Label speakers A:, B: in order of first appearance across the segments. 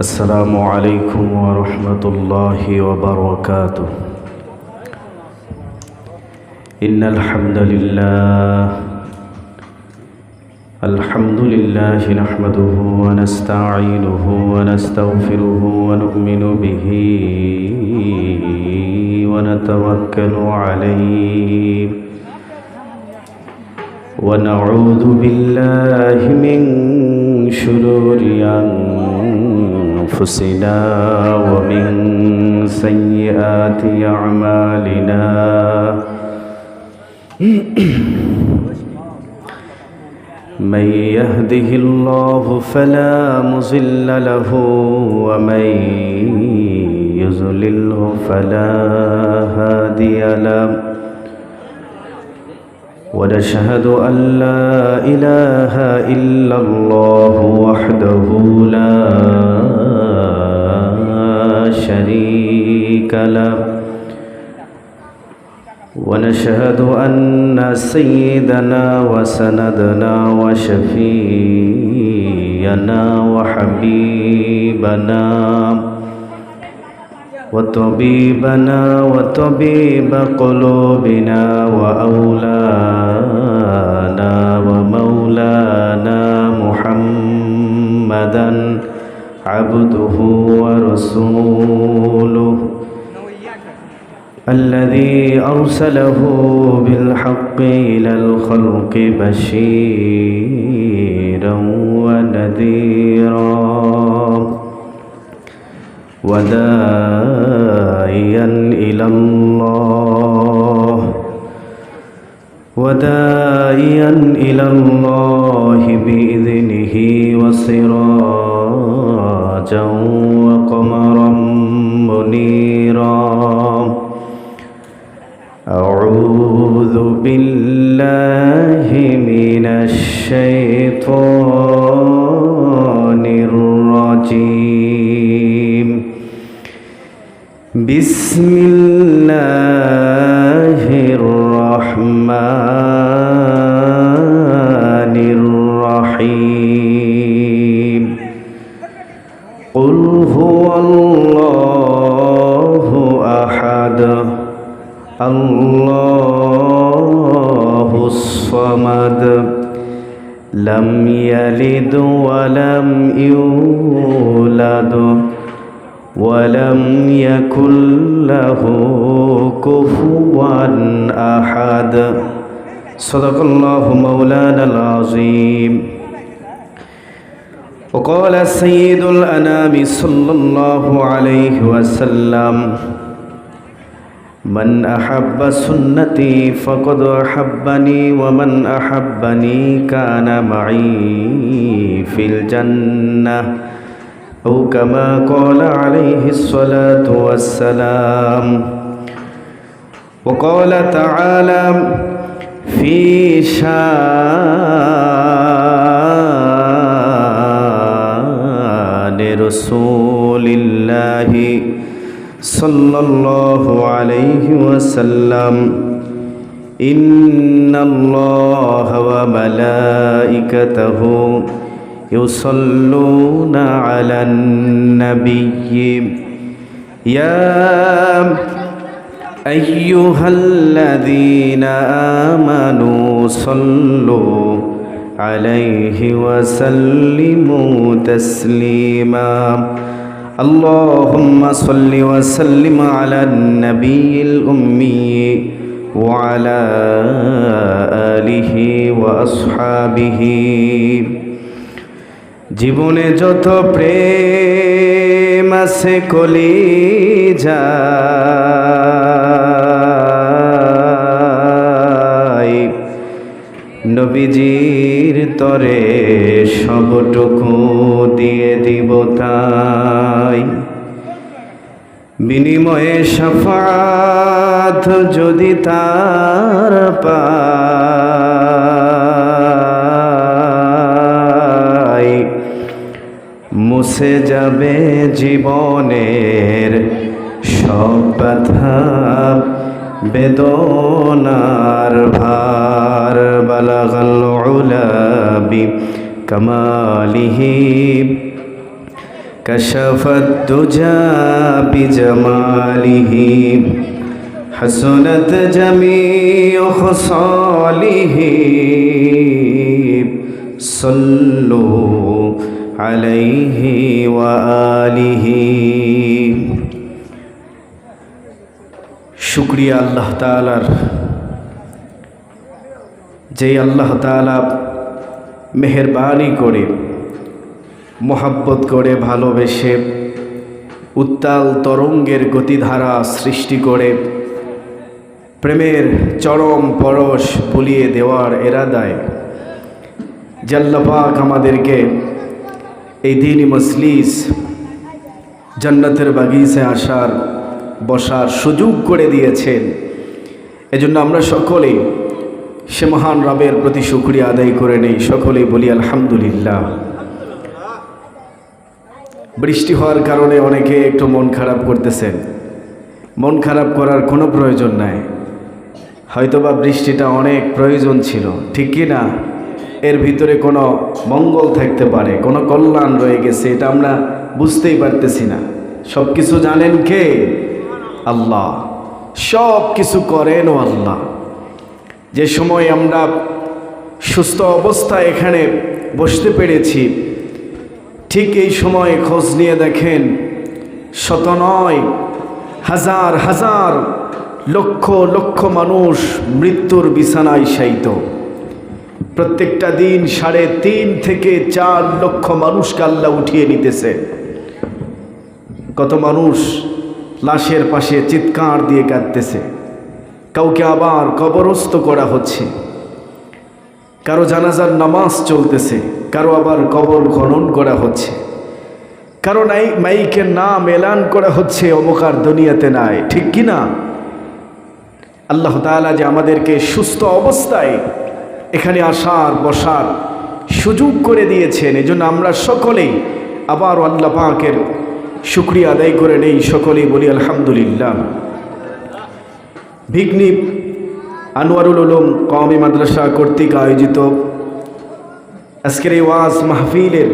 A: السلام عليكم ورحمة الله وبركاته. إن الحمد لله الحمد لله نحمده ونستعينه ونستغفره ونؤمن به ونتوكل عليه. ونعوذ بالله من شرور أنفسنا ومن سيئات أعمالنا. من يهده الله فلا مضل له ومن يضلله فلا هادي له. ونشهد أن لا إله إلا الله وحده لا شريك له. ونشهد أن سيدنا وسندنا وشفينا وحبيبنا وطبيبنا وطبيب قلوبنا وأولانا ومولانا محمدا عبده ورسوله الذي أرسله بالحق إلى الخلق بشيرا ونذيرا وداعيا إلى الله وداعيا إلى الله بإذنه وسراجا وقمرا منيرا. أعوذ بالله من الشيطان الرجيم. بسم الله الرحمن ولم يكن له كفوا أحد صدق الله مولانا العظيم وقال سيد الأنام صلى الله عليه وسلم من أحب سنتي فقد أحبني ومن أحبني كان معي في الجنة أو كما قال عليه الصلاة والسلام. وقال تعالى في شان رسول الله صلى الله عليه وسلم. إن الله وملائكته يصلون على النبي. يا أيها الذين آمنوا صلوا عليه وسلموا تسليما. اللهم صل وسلم على النبي الأمي وعلى آله وأصحابه. জীবনে যত প্রেম আছে কলি যায় নবীজির তরে সবটুকু দিয়ে দিব তাই। বিনিময়ে সাফাত যদি তার পাই মুছে যাবে জীবনের সব ব্যথা বেদনার ভার বালাগাল উলাবি কামালিহি كشف الدجى بجماله حسنت جميع خصاله صلوا عليه وآله শুক্রিয়া আল্লাহ তালার যেই আল্লাহ তালা মেহরবানি করে মোহাব্বত করে ভালোবেসে উত্তাল তরঙ্গের গতিধারা সৃষ্টি করে প্রেমের চরম পরশ বুলিয়ে দেওয়ার এরাদায় জাল্লাপাক আমাদেরকে এই দিনই মসলিস জান্নাতের বাগিচে আসার, বসার সুযোগ করে দিয়েছেন। এজন্য আমরা সকলেই সে মহান রবের প্রতি শুক্রিয়া আদায় করে নেই। সকলেই বলি, আলহামদুলিল্লাহ। বৃষ্টি হওয়ার কারণে অনেকে একটু মন খারাপ করতেছেন। মন খারাপ করার কোনো প্রয়োজন নাই। হয়তোবা বৃষ্টিটা অনেক প্রয়োজন ছিল, ঠিক কি না? এর ভিতরে কোনো মঙ্গল থাকতে পারে, কোনো কল্যাণ রয়ে গেছে, এটা আমরা বুঝতেই পারতেছি না। সব কিছু জানেন কে? আল্লাহ। সব কিছু করেন ও আল্লাহ। যে সময় আমরা সুস্থ অবস্থায় এখানে বসতে পেরেছি, ঠিক এই সময় খোঁজ নিয়ে দেখেন শত নয়, হাজার হাজার লক্ষ লক্ষ মানুষ মৃত্যুর বিছানায় শায়িত। প্রত্যেকটা দিন সাড়ে তিন থেকে চার লক্ষ মানুষকে আল্লাহ উঠিয়ে নিতেছে। কত মানুষ লাশের পাশে চিৎকার দিয়ে কাঁদতেছে। কাউকে আবার কবরস্থ করা হচ্ছে। কারও জানাজার নামাজ চলতেছে, কারও আবার কবর খনন করা হচ্ছে। কারও নাই, মাইকের নাম এলান করা হচ্ছে, অমকার দুনিয়াতে নাই। ঠিক কি না আল্লাহ তাআলা যে আমাদেরকে সুস্থ অবস্থায় এখানে আসার, বসার সুযোগ করে দিয়েছেন। এজন্য আমরা সকলেই আবার আল্লাহ পাকের শুক্রিয়া আদায় করে নেই। সকলেই বলি, আলহামদুলিল্লাহ। ভিগ্নি আনোয়ারুল উলুম কওমি মাদ্রাসা কর্তৃক আয়োজিত আজকের এই ওয়াজ মাহফিলের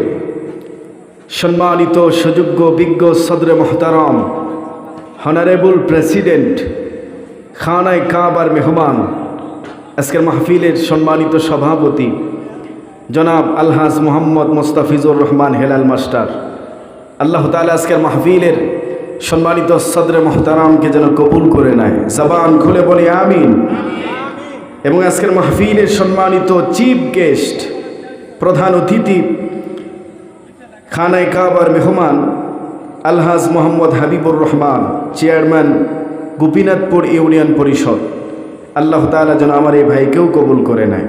A: সম্মানিত সুযোগ্য বিজ্ঞ সদরে মোহতারাম হনারেবল প্রেসিডেন্ট খানায় কাবার মেহমান আজকের মাহফিলের সম্মানিত সভাপতি জনাব আলহাজ মোহাম্মদ মোস্তাফিজুর রহমান হেলাল মাস্টার। আল্লাহ তালা আজকের মাহফিলের সম্মানিত সদরে মোহতারামকে যেন কবুল করে নেয়। জবান খুলে বলে, আমিন। এবং আজকের মাহফিলের সম্মানিত চিফ গেস্ট, প্রধান অতিথি, খানায় কাবার মেহমান, আলহাজ মোহাম্মদ হাবিবুর রহমান, চেয়ারম্যান, গোপীনাথপুর ইউনিয়ন পরিষদ। আল্লাহ তালা যেন আমার এই ভাইকেও কবুল করে নেয়।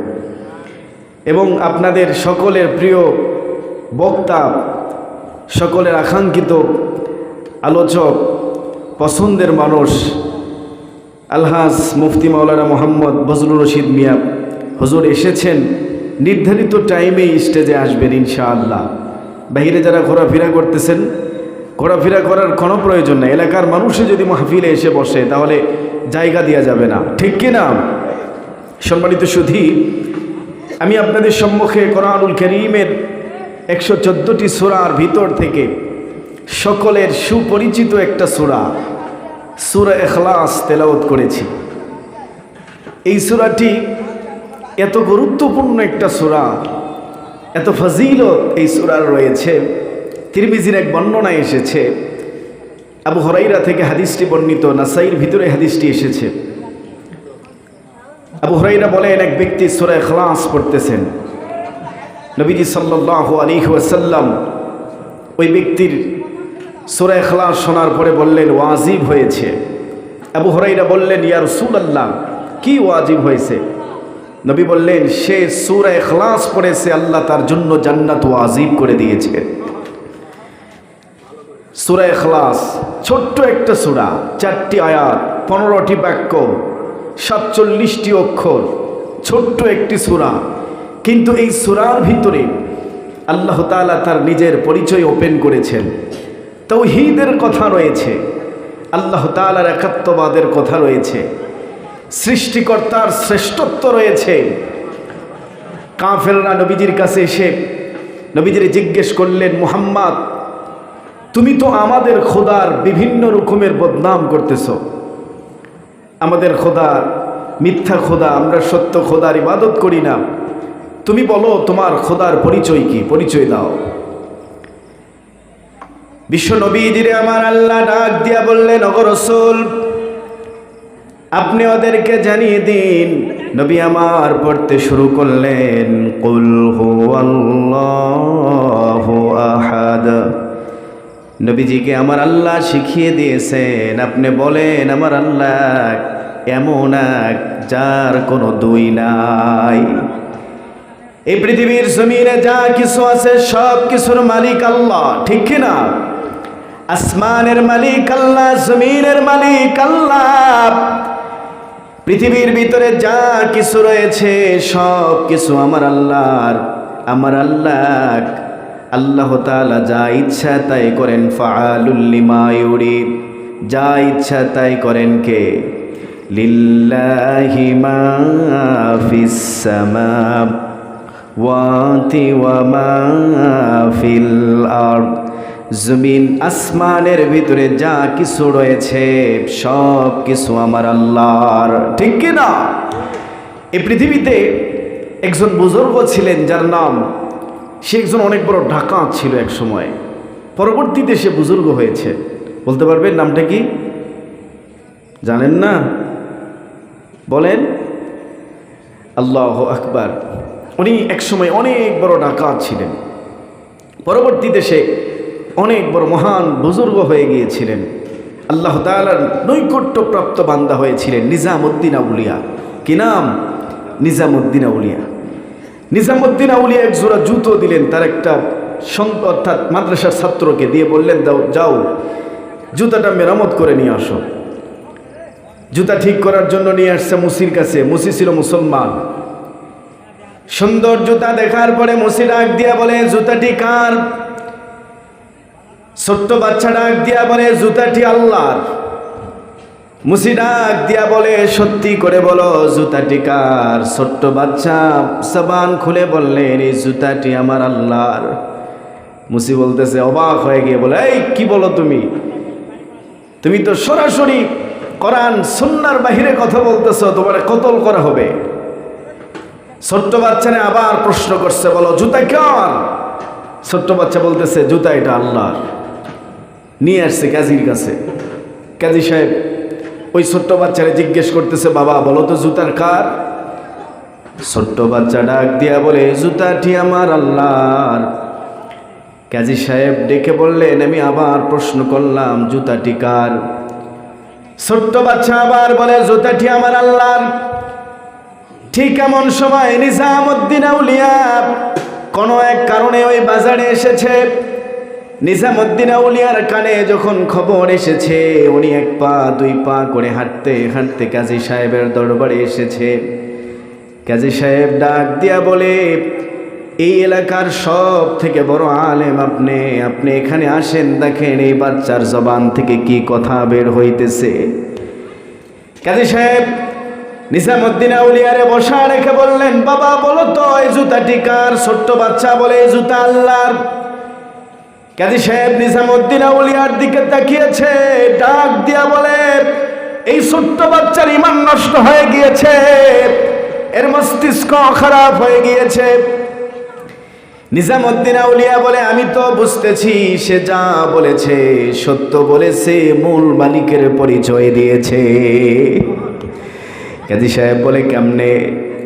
A: এবং আপনাদের সকলের প্রিয় বক্তা, সকলের আকাঙ্ক্ষিত আলোচক, পছন্দের মানুষ, আলহাজ মুফতি মাওলানা মোহাম্মদ বজলুর রশিদ মিয়া, হুজুর এসেছেন, নির্ধারিত টাইমেই স্টেজে আসবেন ইনশাআল্লাহ। বাহিরে যারা ঘোরাফেরা করতেছেন, ঘোরাফেরা করার কোনো প্রয়োজন নেই। এলাকার মানুষে যদি মাহফিলে এসে বসে, তাহলে জায়গা দেওয়া যাবে না। ঠিক কি না সম্মানিত সুধী, আমি আপনাদের সম্মুখে কোরআনুল করিমের একশো চোদ্দোটি সুরার ভিতর থেকে সকলের সুপরিচিত একটা সুরা সুরা এখলাস তেলাওত করেছি। এই সুরাটি এত গুরুত্বপূর্ণ একটা সুরা, এত ফজিলত এই সুরার রয়েছে। তিরমিজির এক বর্ণনায় এসেছে আবু হরাইরা থেকে হাদিসটি বর্ণিত, নাসাইর ভিতরে হাদিসটি এসেছে। আবু হরাইরা বলেন, এক ব্যক্তি সুরা এখলাস পড়তেছেন। নবীজি সাল্লাহ আলী ওয়াসাল্লাম ওই ব্যক্তির সুরা এখলাস শোনার পরে বললেন, ওয়াজিব হয়েছে। আবু হরাইরা বললেন ইয়ার আল্লাহ কি ওয়াজিব হয়েছে? নবী বললেন, সে সুরা এখলাস পড়েছে, আল্লাহ তার জন্য জান্নাত ওয়াজিব করে দিয়েছে। সুরা এখলাস ছোট্ট একটা সুরা, চারটি আয়াত, পনেরোটি বাক্য, সাতচল্লিশটি অক্ষর, ছোট্ট একটি সুরা। কিন্তু এই সুরার ভিতরে আল্লাহ তালা তার নিজের পরিচয় ওপেন করেছেন। তৌহিদের কথা রয়েছে, আল্লাহ তালার একাত্মবাদের কথা রয়েছে, সৃষ্টিকর্তার শ্রেষ্ঠত্ব রয়েছে। কাফেররা নবীজির কাছে এসে নবীজির জিজ্ঞেস করলেন, মুহাম্মদ তুমি তো আমাদের খোদার বিভিন্ন রকমের বদনাম করতেছ। আমাদের খোদা মিথ্যা খোদা, আমরা সত্য খোদার ইবাদত করি না। তুমি বলো, তোমার খোদার পরিচয় কি? পরিচয় দাও। বিশ্ব নবীজিরে আমার আল্লাহ ডাক দিয়া বললেন অগরসুল আপনি ওদেরকে জানিয়ে দিন। নবী আমার পড়তে শুরু করলেন, কুল হু আল্লাহু আহাদ। নবীজিকে আমার আল্লাহ শিখিয়ে দিয়েছেন। আপনি বলেন, আমার আল্লাহ এমন এক যার কোনো দুই নাই। এই পৃথিবীর জমিনে যা কিছু আছে, সব কিছুর মালিক আল্লাহ, ঠিক কিনা আসমানের মালিক আল্লাহ, জমিনের মালিক আল্লাহ। পৃথিবীর ভিতরে যা কিছু রয়েছে, সব কিছু আমার আল্লাহর, আমার আল্লাহ আল্লাহ তাআলা যা ইচ্ছা তাই করেন ফাআলুল্লিমা ইউরিদ। যা ইচ্ছা তাই করেন কে? লিল্লাহি মা ফিস সামাওয়াতি ওয়া মা ফিল আরদ। জমিন আসমানের ভিতরে যা কিছু রয়েছে, সব কিছু আমার আল্লাহর। ঠিক কি না এই পৃথিবীতে একজন বুজুর্গ ছিলেন যার নাম সে একজন অনেক বড় ডাকাত ছিল এক সময়। পরবর্তীতে সে বুজুর্গ হয়েছে। বলতে পারবেন নামটা কি? জানেন না? বলেন। আল্লাহ আকবার। উনি একসময় অনেক বড় ডাকাত ছিলেন। পরবর্তীতে সে অনেক বড় মহান বুজুর্গ হয়ে গিয়েছিলেন। আল্লাহ তালার নৈকট্যপ্রাপ্ত বান্দা হয়েছিলেন নিজামুদ্দিন আউলিয়া। কি নাম? নিজামুদ্দিন আউলিয়া। নিজামুদ্দিন আউলিয়া এক জোড়া জুতো দিলেন, তার একটা অর্থাৎ মাদ্রাসার ছাত্রকে দিয়ে বললেন, দাও, যাও, জুতাটা মেরামত করে নিয়ে আসো। জুতা ঠিক করার জন্য নিয়ে আসছে মুসির কাছে। মুসি ছিল মুসলমান। সুন্দর জুতা দেখার পরে মুসি ডাক দিয়া বলে, জুতাটি কার? ছোট্ট বাচ্চা ডাক দিয়া বলে, জুতাটি আল্লাহর। মুসি ডাক দিয়া বলে, সত্যি করে বলো জুতাটি কার ছোট্ট বাচ্চা সাবান খুলে বললেন এই জুতাটি আমার আল্লাহর। মুসি বলতেছে, অবাক হয়ে গিয়ে বলে, এই, কি বলো তুমি? তুমি তো সরাসরি কোরআন সন্ন্যার বাহিরে কথা বলতেছ, তোমার কতল করা হবে? ছোট্ট বাচ্চানে আবার প্রশ্ন করছে, বলো, জুতা কেমন ছোট্ট বাচ্চা বলতেছে, জুতা এটা আল্লাহর। নিয়ে আসছে কাজীর কাছে। কাজী সাহেব ওই ছোট্ট বাচ্চারে জিজ্ঞেস করতেছে, বাবা, বলো তো জুতার কার? ছোট্ট বাচ্চা ডাক দিয়া বলে, জুতাটি আমার আল্লাহর। কাজী সাহেব ডেকে বললেন, আমি আবার প্রশ্ন করলাম, জুতাটি কার? ছোট্ট বাচ্চা আবার বলে, জুতাটি আমার আল্লাহর। ঠিক এমন সময় নিজামুদ্দিন আউলিয়া কোনো এক কারণে ওই বাজারে এসেছে। নিজামুদ্দিন আউলিয়ার কানে যখন খবর এসেছে, উনি এক পা, দুই পা করে হাঁটতে হাঁটতে কাজী সাহেবের দরবারে এসেছে। কাজী সাহেব ডাক দিয়া বলে, এই এলাকার সব থেকে বড় আলেম আপনি আপনি এখানে আসেন, দেখেন এই বাচ্চার জবান থেকে কি কথা বের হইতেছে? কাজী সাহেব নিজামুদ্দিন আউলিয়ারে বসা রেখে বললেন, বাবা, বলো তো, এই জুতাটি কার? ছোট্ট বাচ্চা বলে, এই জুতা আল্লাহর। কাজী সাহেব নিজামুদ্দিন আউলিয়ার দিকে তাকিয়েছে, ডাক দিয়া বলে, এই ছোট্ট বাচ্চার ইমান নষ্ট হয়ে গিয়েছে, এর মস্তিষ্ক খারাপ হয়ে গিয়েছে। নিজামুদ্দিন আউলিয়া বলে, আমি তো বুঝতেছি, সে যা বলেছে, সত্য বলেছে, মূল মালিকের পরিচয় দিয়েছে। কাজী সাহেব বলে, কেমনে?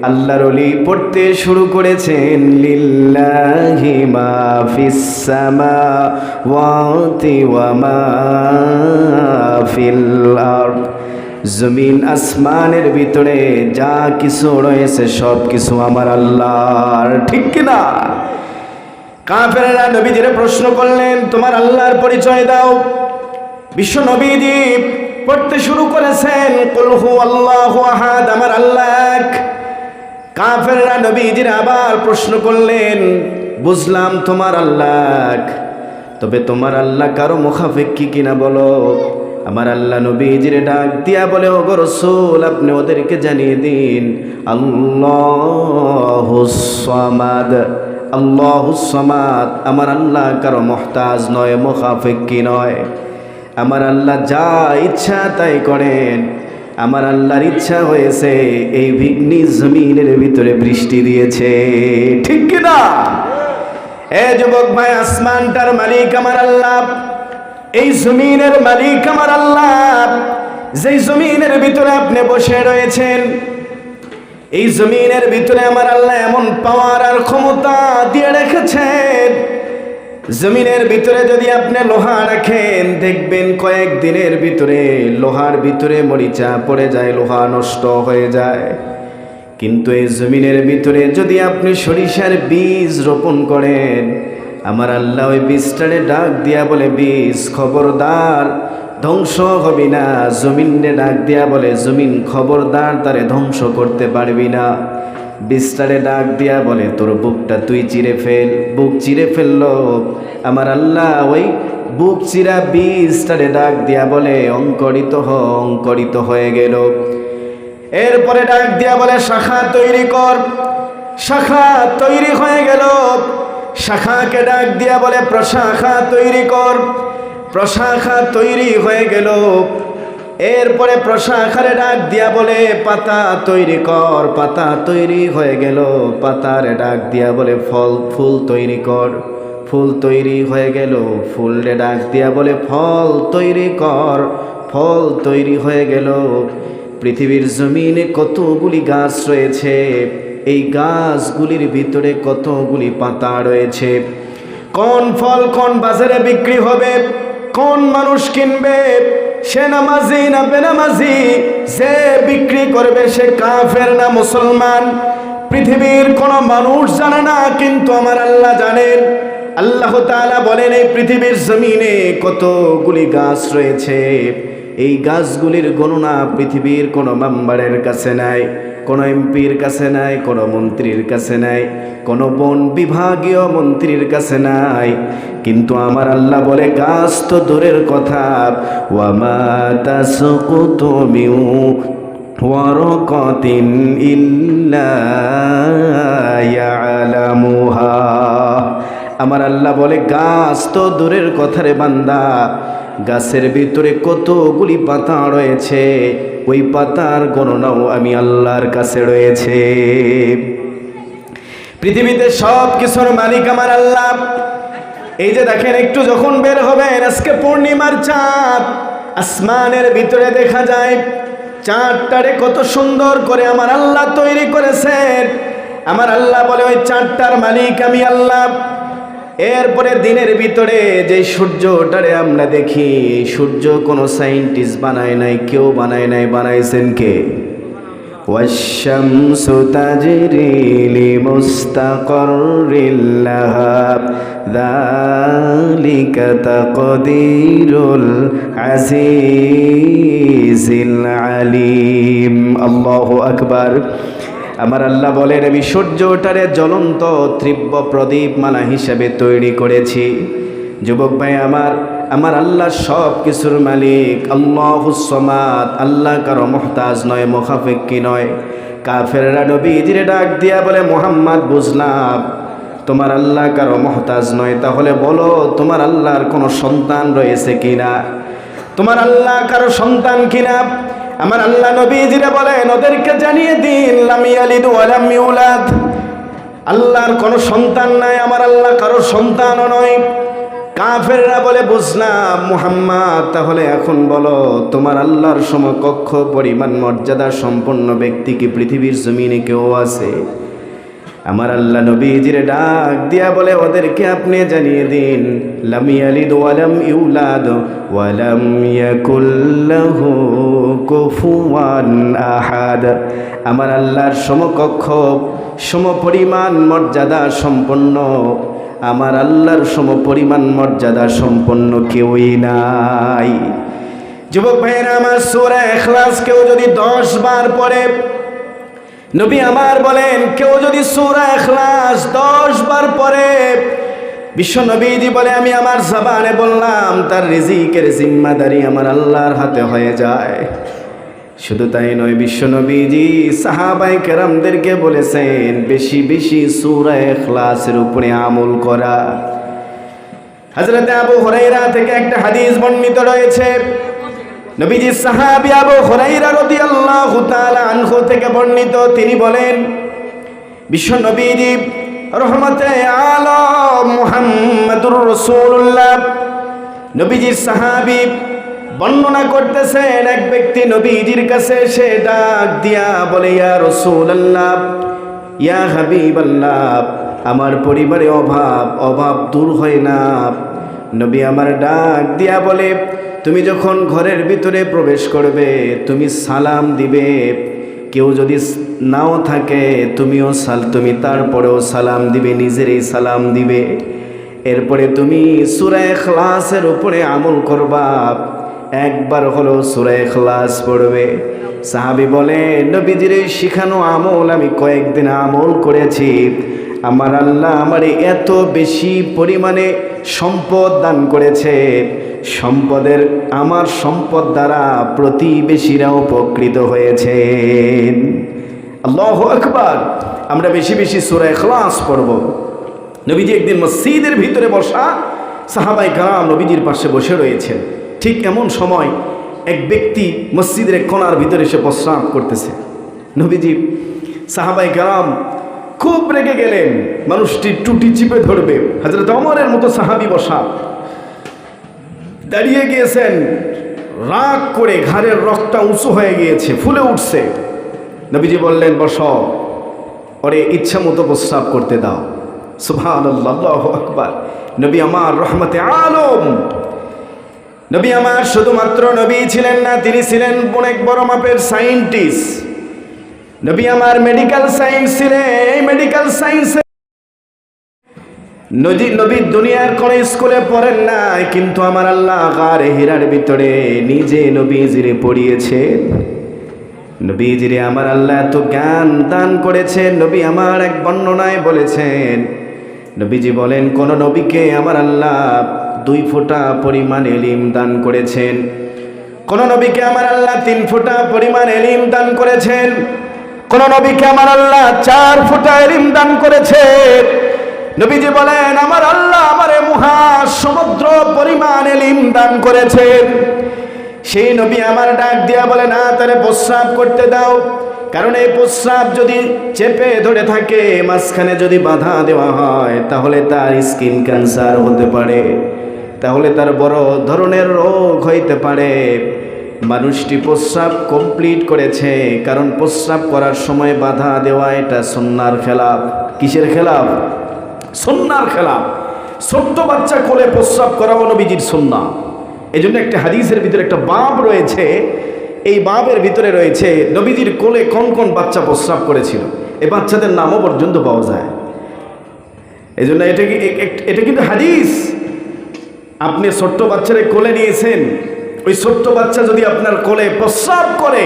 A: আল্লাহর অলি পড়তে শুরু করেছেন, লিল্লাহি মা ফিস ফিল জমিন আসমানের ভিতরে যা কিছু রয়েছে সব কিছু আমার আল্লাহর। ঠিক কিনা কাফেরেরা নবীজিরে প্রশ্ন করলেন, তোমার আল্লাহর পরিচয় দাও। বিশ্ব নবীজি পড়তে শুরু করেছেন কুলহু আল্লাহু আহাদ, আমার আল্লাহ কাফেররা নবীজির আবার প্রশ্ন করলেন, বুঝলাম তোমার আল্লাহ। তবে তোমার আল্লাহ কারও মুখাফেক্ষি কিনা বলো? আমার আল্লাহ নবীজির ডাক দিয়া বলে ও গো রসুল, আপনি ওদেরকে জানিয়ে দিন। আল্লাহ সামাদ, আল্লাহ সমাদ। আমার আল্লাহ কারও মহতাজ নয় মোখাফেক্কি নয়। আমার আল্লাহ যা ইচ্ছা তাই করেন। আমার আল্লাহর ইচ্ছা হয়েছে এই ভিগ্নি জমিনের ভিতরে বৃষ্টি দিয়েছে। ঠিক কিনা এ যুবক ভাই, আসমানটার মালিক আমার আল্লাহ। এই জমিনের মালিক আমার আল্লাহ। যেই জমিনের ভিতরে আপনি বসে রয়েছেন, এই জমিনের ভিতরে আমার আল্লাহ এমন পাওয়ার আর ক্ষমতা দিয়ে রেখেছেন। জমিনের ভিতরে যদি আপনি লোহা রাখেন, দেখবেন কয়েক দিনের ভিতরে লোহার ভিতরে মরিচা পড়ে যায়, লোহা নষ্ট হয়ে যায়। কিন্তু এই জমিনের ভিতরে যদি আপনি সরিষার বীজ রোপণ করেন, আমার আল্লাহ ওই বীজটারে ডাক দিয়া বলে, বীজ খবরদার, ধ্বংস হবি না। জমিনে ডাক দিয়া বলে, জমিন খবরদার, তারে ধ্বংস করতে পারবি না। বিস্তারে ডাক দিয়া বলে, তোর বুকটা তুই চিরে ফেল, বুক চিরে ফেলল। আমার আল্লাহ ওই বুক চিরা বীজটারে ডাক দিয়া বলে, অঙ্করিত হ, অঙ্করিত হয়ে গেল। এরপরে ডাক দিয়া বলে, শাখা তৈরি কর। শাখা তৈরি হয়ে গেল। শাখাকে ডাক দিয়া বলে, প্রশাখা তৈরি কর। প্রশাখা তৈরি হয়ে গেল। এরপরে প্রশাখারে ডাক দিয়া বলে, পাতা তৈরি কর, পাতা তৈরি হয়ে গেল। পাতারে ডাক দিয়া বলে, ফল, ফুল তৈরি কর, ফুল তৈরি হয়ে গেল। ফুলরে ডাক দিয়া বলে, ফল তৈরি কর, ফল তৈরি হয়ে গেল। পৃথিবীর জমিনে কতগুলি গাছ রয়েছে, এই গাছগুলির ভিতরে কতগুলি পাতা রয়েছে? কোন ফল কোন বাজারে বিক্রি হবে? কোন মানুষ কিনবে? সে নামাজি না বেনামাজি? সে বিক্রি করবে সে কাফের না মুসলমান? পৃথিবীর কোন মানুষ জানে না, কিন্তু আমার আল্লাহ জানেন। আল্লাহ তাআলা বলেন, এই পৃথিবীর জমিনে কতগুলি গাছ রয়েছে? এই গাছগুলির গণনা পৃথিবীর কোনো মেম্বারের কাছে নাই, কোনো এমপির কাছে নাই, কোনো মন্ত্রীর কাছে নাই, কোনো বন বিভাগীয় মন্ত্রীর কাছে নাই। কিন্তু আমার আল্লাহ বলে, গাছ তো দূরের কথা। ওয়ামা মিউ ওয়ারকাতিন ইল্লা আমার আল্লাহ বলে, গাছ তো দূরের কথারে বান্দা। গাছের ভিতরে কতগুলি পাতা রয়েছে, ওই পাতার গণনাও আমি আল্লাহর কাছে রয়েছে। পৃথিবীতে সব কিছুর মালিক আমার আল্লাহ। এই যে দেখেন, একটু যখন বের হবেন আজকে পূর্ণিমার চাঁদ, আসমানের ভিতরে দেখা যায়, চাঁদটারে কত সুন্দর করে আমার আল্লাহ তৈরি করেছেন। আমার আল্লাহ বলে, ওই চাঁদটার মালিক আমি আল্লাহ। এরপরে দিনের ভিতরে যে সূর্যটারে আমরা দেখি সূর্য কোনো সাইন্টিস্ট বানায় নাই কেউ বানায় নাই বানাইছেন কে والشمس تجري لمستقر لها ذلك تقدير العزيز العليم الله أكبر আমার আল্লাহ বলেন, আমি সূর্যটারে জ্বলন্ত তীব্র প্রদীপ মালা হিসাবে তৈরি করেছি। যুবক ভাই, আমার আমার আল্লাহ সব কিছুর মালিক। আল্লাহ সমাদ, আল্লাহ কারও মহতাজ নয় মোখাফেক্কি নয়। কাফেররা নবীজিরে ডাক দিয়া বলে, মোহাম্মদ, বুঝলাম। তোমার আল্লাহ কারও মহতাজ নয়। তাহলে বলো, তোমার আল্লাহর কোনো সন্তান রয়েছে কিনা? তোমার আল্লাহ কারও সন্তান কিনা? আমার আল্লাহ নবীজিরা বলেন, ওদেরকে জানিয়ে দিন, লামি আলিদ ওয়ালাম ইউলাদ। আল্লাহর কোনো সন্তান নাই, আমার আল্লাহ কারও সন্তানও নয়। কাফেররা বলে বুঝলাম মুহাম্মদ, তাহলে এখন বলো, তোমার আল্লাহর সমকক্ষ, পরিমাণ মর্যাদা সম্পন্ন ব্যক্তি কি পৃথিবীর জমিনে কেউ আছে? আমার আল্লাহ নবীজির ডাক দিয়া বলে, ওদেরকে আপনি জানিয়ে দিন, লাম ইয়ালিদ ওয়ালাম ইউলাদ ওয়ালাম ইয়াকুল্লাহু কুফুয়ান আহাদ। আমার আল্লাহর সমকক্ষ, সমপরিমাণ মর্যাদা সম্পন্ন। আমার আল্লাহর সমপরিমাণ মর্যাদা সম্পন্ন কেউই নাই। যুবক ভাইয়েরা, আমার সোরা এখলাস কেউ যদি দশ বার পড়ে নবী আমার বলেন, কেউ যদি সুরা এখলাস দশ বার পরে বিশ্ব নবীজি বলে, আমি আমার জবানে বললাম, তার রিজিকের জিম্মাদারি আমার আল্লাহর হাতে হয়ে যায়। শুধু তাই নয় বিশ্বনবীজি সাহাবাই কেরামদেরকে বলেছেন, বেশি বেশি সুরা এখলাসের উপরে আমল করা। হজরত আবু হরাইরা থেকে একটা হাদিস বর্ণিত রয়েছে নবীজি সাহাবি আবু হরাইরা রাদিয়াল্লাহু তাআলা আনহু থেকে বর্ণিত, তিনি বলেন, বিশ্ব নবীজি রহমতে আলম মুহাম্মাদুর রাসূলুল্লাহ। নবীজির সাহাবি বর্ণনা করতেছেন, এক ব্যক্তি নবীজির কাছে এসে ডাক দিয়া বলে, ইয়া রাসূলুল্লাহ, ইয়া হাবিবাল্লাহ, আমার পরিবারে অভাব অভাব দূর হয় না। নবী আমার ডাক দিয়া বলে, তুমি যখন ঘরের ভিতরে প্রবেশ করবে, তুমি সালাম দিবে। কেউ যদি নাও থাকে, তুমিও সাল, তুমি তারপরেও সালাম দিবে, নিজেরই সালাম দিবে। এরপরে তুমি সুরায় খ্লাসের উপরে আমল করবা। একবার হলো সুরায় খ্লাস পড়বে। সাহাবি বলে, নবীজির শিখানো আমল আমি কয়েকদিন আমল করেছি। আমার আল্লাহ আমার এত বেশি পরিমাণে সম্পদ দান করেছে। সম্পদের আমার সম্পদ দ্বারা প্রতিবেশীরা উপকৃত হয়েছেন আল্লাহ আকবার। আমরা বেশি বেশি সুরায় খ্লাস পড়ব। নবীজি একদিন মসজিদের ভিতরে বসা সাহাবাই কালাম নবীজির পাশে বসে রয়েছেন। ঠিক এমন সময় এক ব্যক্তি মসজিদের কোনার ভিতরে এসে প্রস্রাব করতেছে। নবীজি সাহাবাই কালাম খুব রেগে গেলেন। মানুষটি টুটি চিপে ধরবে। হাজরত অমরের মতো সাহাবি বসা। দাঁড়িয়ে গিয়েছেন। রাগ করে ঘাড়ের রক্তটা উঁচু হয়ে গিয়েছে, ফুলে উঠছে। নবীজি বললেন, বস। ওরে ইচ্ছা মতো প্রস্রাব করতে দাও। সুভান আল্লাহ আকবার। নবী আমার রহমতে আলম। নবী আমার শুধুমাত্র নবী ছিলেন না, তিনি ছিলেন অনেক বড় মাপের সায়েন্টিস্ট নবী আমার মেডিকেল সায়েন্স ছিলেন এই মেডিকেল সায়েন্সে নদী নবীর দুনিয়ার কোন স্কুলে পড়েন নাই, কিন্তু আমার আল্লাহ গার হীরার ভিতরে নিজে নবীজিরে পড়িয়েছেন নবীজিরে আমার আল্লাহ এত জ্ঞান দান করেছেন নবী আমার এক বর্ণনায় বলেছেন, নবীজি বলেন, কোন নবীকে আমার আল্লাহ দুই ফোঁটা পরিমাণ এলিম দান করেছেন। কোন নবীকে আমার আল্লাহ তিন ফোঁটা পরিমাণ এলিম দান করেছেন। কোন নবীকে আমার আল্লাহ চার ফোঁটা এলিম দান করেছে। নবীজি বলেন, আমার আল্লাহ আমারে মহা সমুদ্র পরিমাণ এলিম দান করেছেন সেই নবী আমার ডাক দিয়া বলে, না, তারে প্রস্রাব করতে দাও। কারণ এই প্রস্রাব যদি চেপে ধরে থাকে, মাঝখানে যদি বাধা দেওয়া হয়, তাহলে তার স্কিন ক্যান্সার হতে পারে। তাহলে তার বড় ধরনের রোগ হইতে পারে। মানুষটি প্রস্রাব কমপ্লিট করেছে, কারণ প্রস্রাব করার সময় বাধা দেওয়া এটা সন্ন্যার খেলাফ। কিসের খেলাফ? সন্ন্যার খেলাফ। ছোট্ট বাচ্চা কোলে প্রস্রাব করাও নবীজির সন্না। এই জন্য একটা হাদিসের ভিতরে একটা বাপ রয়েছে। এই বাপের ভিতরে রয়েছে, নবীজির কোলে কোন কোন বাচ্চা প্রস্রাব করেছিল? এই বাচ্চাদের নামও পর্যন্ত পাওয়া যায়। এই জন্য এটা কি এটা কিন্তু হাদিস। আপনি ছোট্ট বাচ্চারে কোলে নিয়েছেন ওই ছোট্ট বাচ্চা যদি আপনার কোলে প্রস্রাব করে,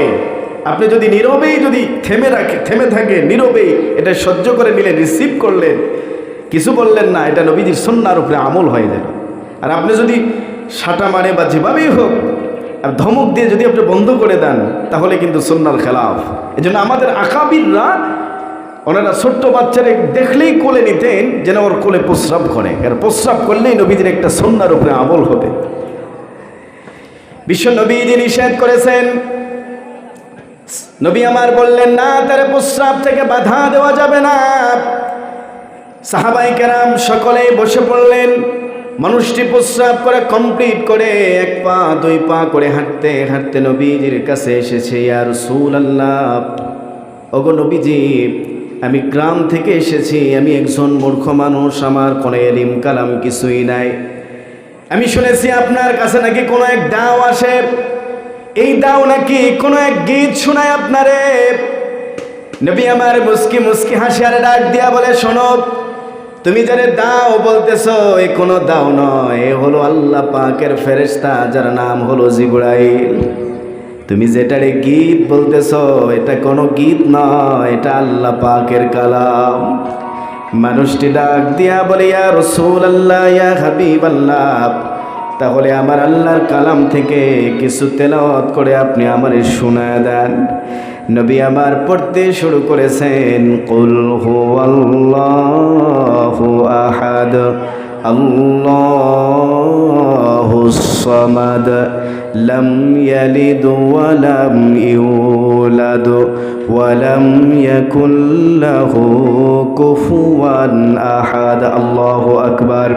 A: আপনি যদি নীরবেই যদি থেমে রাখে থেমে থাকে, নীরবেই এটা সহ্য করে নিলেন রিসিভ করলেন কিছু বললেন না, এটা নবীজির সন্ন্যার উপরে আমল হয়ে গেল আর আপনি যদি সাটা মারে বা যেভাবেই হোক, আর ধমক দিয়ে যদি আপনি বন্ধ করে দেন, তাহলে কিন্তু সন্ন্যার খেলাফ। এই জন্য আমাদের আকাবিররা, ওনারা ছোট্ট বাচ্চারে দেখলেই কোলে নিতেন, যেন ওর কোলে প্রস্রাব করে। আর প্রস্রাব করলেই নবীজির একটা সন্ন্যার উপরে আমল হবে। বিশ্ব নবীজি নিষেধ করেছেন, নবী আমার বললেন, না, তার প্রস্রাব থেকে বাধা দেওয়া যাবে না। সাহাবাই কেরাম সকলেই বসে পড়লেন, মানুষটি প্রস্রাব করে কমপ্লিট করে এক পা, দুই পা করে হাঁটতে হাঁটতে নবীজির কাছে এসেছে আর সুল আল্লাহ ওগো নবীজি, আমি গ্রাম থেকে এসেছি, আমি একজন মূর্খ মানুষ, আমার কোনো এলিম কালাম কিছুই নাই। আমি শুনেছি আপনার কাছে নাকি কোনো এক দাও আসে। এই দাও নাকি কোনো এক গীত শোনায় আপনারে। নবী আমার মুস্কি মুস্কি হাসি আর ডাক দিয়া বলে, শোনো, তুমি যারে দাও বলতেছ, এ কোনো দাও নয়। এ হলো আল্লাহ পাকের ফেরেশতা, যার নাম হলো জিবরাইল। তুমি যেটারে গীত বলতেছ, এটা কোনো গীত নয়, এটা আল্লাহ পাকের কালাম। মানুষটি ডাক দিয়া বলিয়া রসুল আল্লাহ ইয়া হাবিব আল্লাহ তাহলে আমার আল্লাহর কালাম থেকে কিছু তেলত করে আপনি আমার শোনা দেন। নবী আমার পড়তে শুরু করেছেন, কুল হু আল্লাহ আহাদ, আল্লাহ সামাদ, লাম ইয়ালিদ يولد ولم يكن له كفوا أحد الله أكبر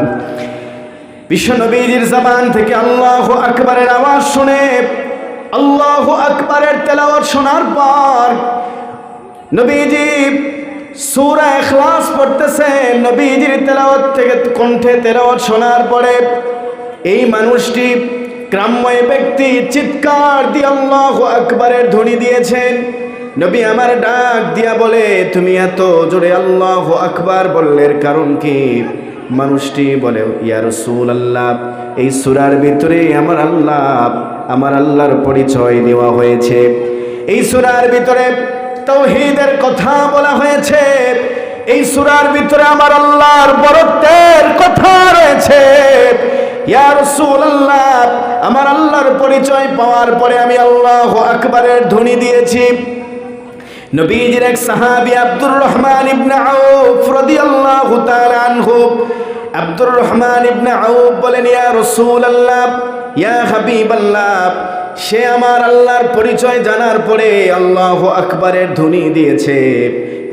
A: বিশ্বনবীর জবান থেকে আল্লাহ আকবরের আওয়াজ শুনে আল্লাহ আকবরের তেলাওয়াত শোনার পর নবীজি সূরা ইখলাস পড়তেছেন নবীজির তেলাওয়াত থেকে কণ্ঠে তেলাওয়াত শোনার পরে এই মানুষটি গ্রাম্য ব্যক্তি চিৎকার দিয়ে আল্লাহ আকবরের ধ্বনি দিয়েছেন। নবী আমার ডাক দিয়া বলে, তুমি এত জোরে আল্লাহ আকবার বললের কারণ কি? মানুষটি বলে, ইয়া রসুল আল্লাহ এই সুরার ভিতরে আমার আল্লাহ, আমার আল্লাহর পরিচয় দেওয়া হয়েছে। এই সুরার ভিতরে তৌহিদের কথা বলা হয়েছে। এই সুরার ভিতরে আমার আল্লাহর বরত্বের কথা রয়েছে। আমার আল্লাহর পরিচয় পাওয়ার পরে আমি আল্লাহ আকবরের ধ্বনি দিয়েছি। নবীজির এক সাহাবি আব্দুর রহমান ইবনে আউফ রাদিয়াল্লাহু তাআলা আনহু, আব্দুর রহমান ইবনে আউফ বলেন, ইয়া রসুল আল্লাহ ইয়া হাবিবাল্লাহ সে আমার আল্লাহর পরিচয় জানার পরে আল্লাহ আকবরের ধ্বনি দিয়েছে,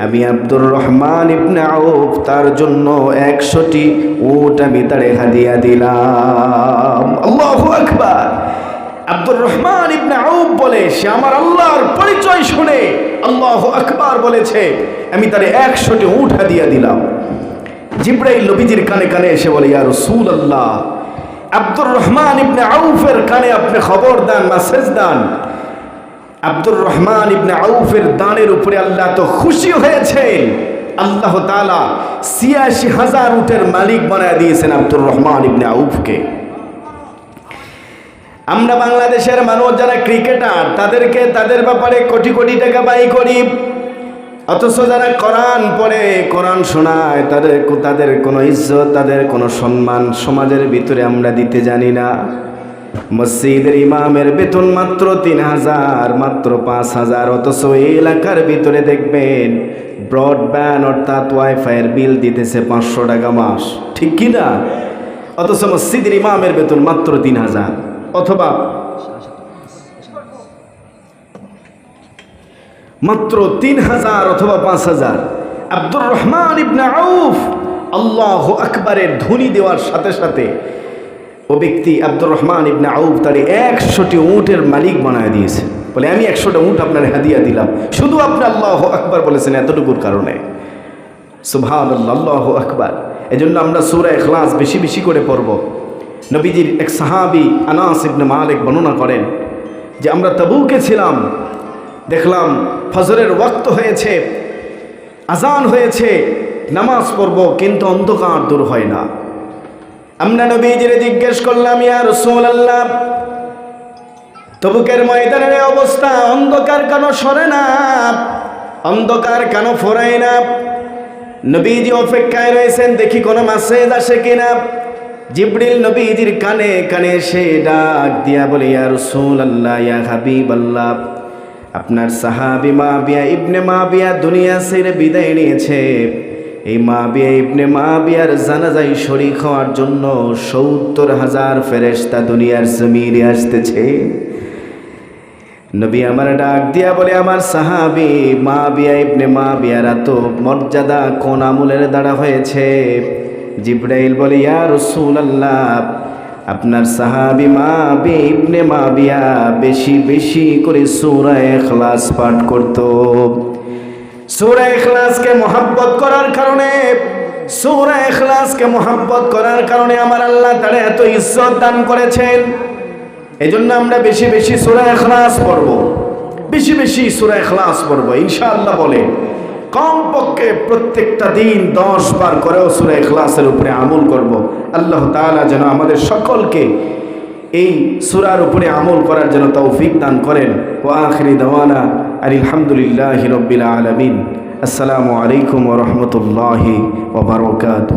A: আমি আব্দুর রহমান ইবনে আউফ, তার জন্য একশোটি উট আমি তারে হাদিয়া দিলাম। আল্লাহ আকবার। আব্দুর রহমান ইবনে আউফ বলে, সে আমার আল্লাহর পরিচয় শুনে আল্লাহ আকবার বলেছে, আমি তারে একশোটি উঠ হাদিয়া দিলাম। জিব্রাইল নবীজির কানে কানে এসে বলে, ইয়া রসুল আল্লাহ আব্দুর রহমান ইবনে আউফের কানে আপনি খবর দেন মেসেজ দেন। আব্দুর রহমান ইবনে আউফের দানের উপরে আল্লাহ তো খুশি হয়েছেন। আল্লাহ তালা ছিয়াশি হাজার উটের মালিক বানায় দিয়েছেন আব্দুর রহমান ইবনে আউফকে। আমরা বাংলাদেশের মানুষ যারা ক্রিকেটার, তাদেরকে, তাদের ব্যাপারে কোটি কোটি টাকা ব্যয় করি। অথচ যারা কোরআন পড়ে, কোরআন শোনায়, তাদের তাদের কোনো ইজ্জত, তাদের কোনো সম্মান সমাজের ভিতরে আমরা দিতে জানি না। মসজিদের ইমামের বেতন মাত্র তিন হাজার, মাত্র পাঁচ হাজার, অথচ এই এলাকার ভিতরে দেখবেন, ব্রডব্যান্ড অর্থাৎ ওয়াইফাইয়ের বিল দিতেছে পাঁচশো টাকা মাস। ঠিক কি না অথচ মসজিদের ইমামের বেতন মাত্র তিন হাজার, অথবা মাত্র তিন হাজার অথবা পাঁচ হাজার। আব্দুর রহমান ইবনে আউফ আল্লাহ আকবরের ধ্বনি দেওয়ার সাথে সাথে ও ব্যক্তি আব্দুর রহমান ইবনে আউফ তার একশোটি উঁটের মালিক বানায় দিয়েছে। বলে, আমি একশোটা উঁট আপনার হাদিয়া দিলাম। শুধু আপনি আল্লাহ আকবার বলেছেন এতটুকুর কারণে। সুভান আল্লাহ আকবার। এজন্য আমরা সুরা এখলাস বেশি বেশি করে পড়ব। নবীজির এক সাহাবি আনাস ইবনে মালিক বর্ণনা করেন যে, আমরা তাবুকে ছিলাম দেখলাম ফজরের ওয়াক্ত হয়েছে, আজান হয়েছে, নামাজ পড়ব, কিন্তু অন্ধকার দূর হয় না। আমরা নবীজির জিজ্ঞেস করলাম, ইয়া রাসূলুল্লাহ, তবুকের ময়দানের অবস্থা অন্ধকার কেন সরে না? অন্ধকার কেন ফোরায় না? নবীজি অপেক্ষায় রয়েছেন, দেখি কোনো মেসেজ আসে কিনা? জিব্রিল নবীজির কানে কানে সে ডাক দিয়া বলে, ইয়া রাসূলুল্লাহ, ইয়া হাবিবাল্লাহ। আপনার সাহাবি মা বিয়া ইবনে মা বিয়া দুনিয়া ছেড়ে বিদায় নিয়েছে। এই মা বিয়া ইবনে মা বিয়ার জানাজাই শরিক হওয়ার জন্য সত্তর হাজার ফেরেস্তা দুনিয়ার জমিনে আসতেছে। নবী আমার ডাক দিয়া বলে, আমার সাহাবি মা বিয়া ইবনে মা বিয়ার এত মর্যাদা কোন আমলের দ্বারা হয়েছে? জিব্রাইল বলে, ইয়া রসুল আল্লাহ আপনার সাহাবি মা বি ইবনে মা বিয়া বেশি বেশি করে সূরা ইখলাস পাঠ করত। সূরা ইখলাসকে মোহাব্বত করার কারণে, সূরা ইখলাসকে মোহাব্বত করার কারণে আমার আল্লাহ তারা এত ইজ্জত দান করেছেন। এজন্য আমরা বেশি বেশি সূরা ইখলাস পড়ব। বেশি বেশি সূরা ইখলাস পড়ব, ইনশাআল্লাহ বলে। কমপক্ষে প্রত্যেকটা দিন দশ বার করেও সুরে এখলাসের উপরে আমল করব। আল্লাহ তালা যেন আমাদের সকলকে এই সুরার উপরে আমল করার জন্য তৌফিক দান করেন। ও আখরি দাওয়ানা আলহামদুলিল্লাহ রবিল আলমিন। আসসালামু আলাইকুম ওরহমতুল্লাহি ওবরকাত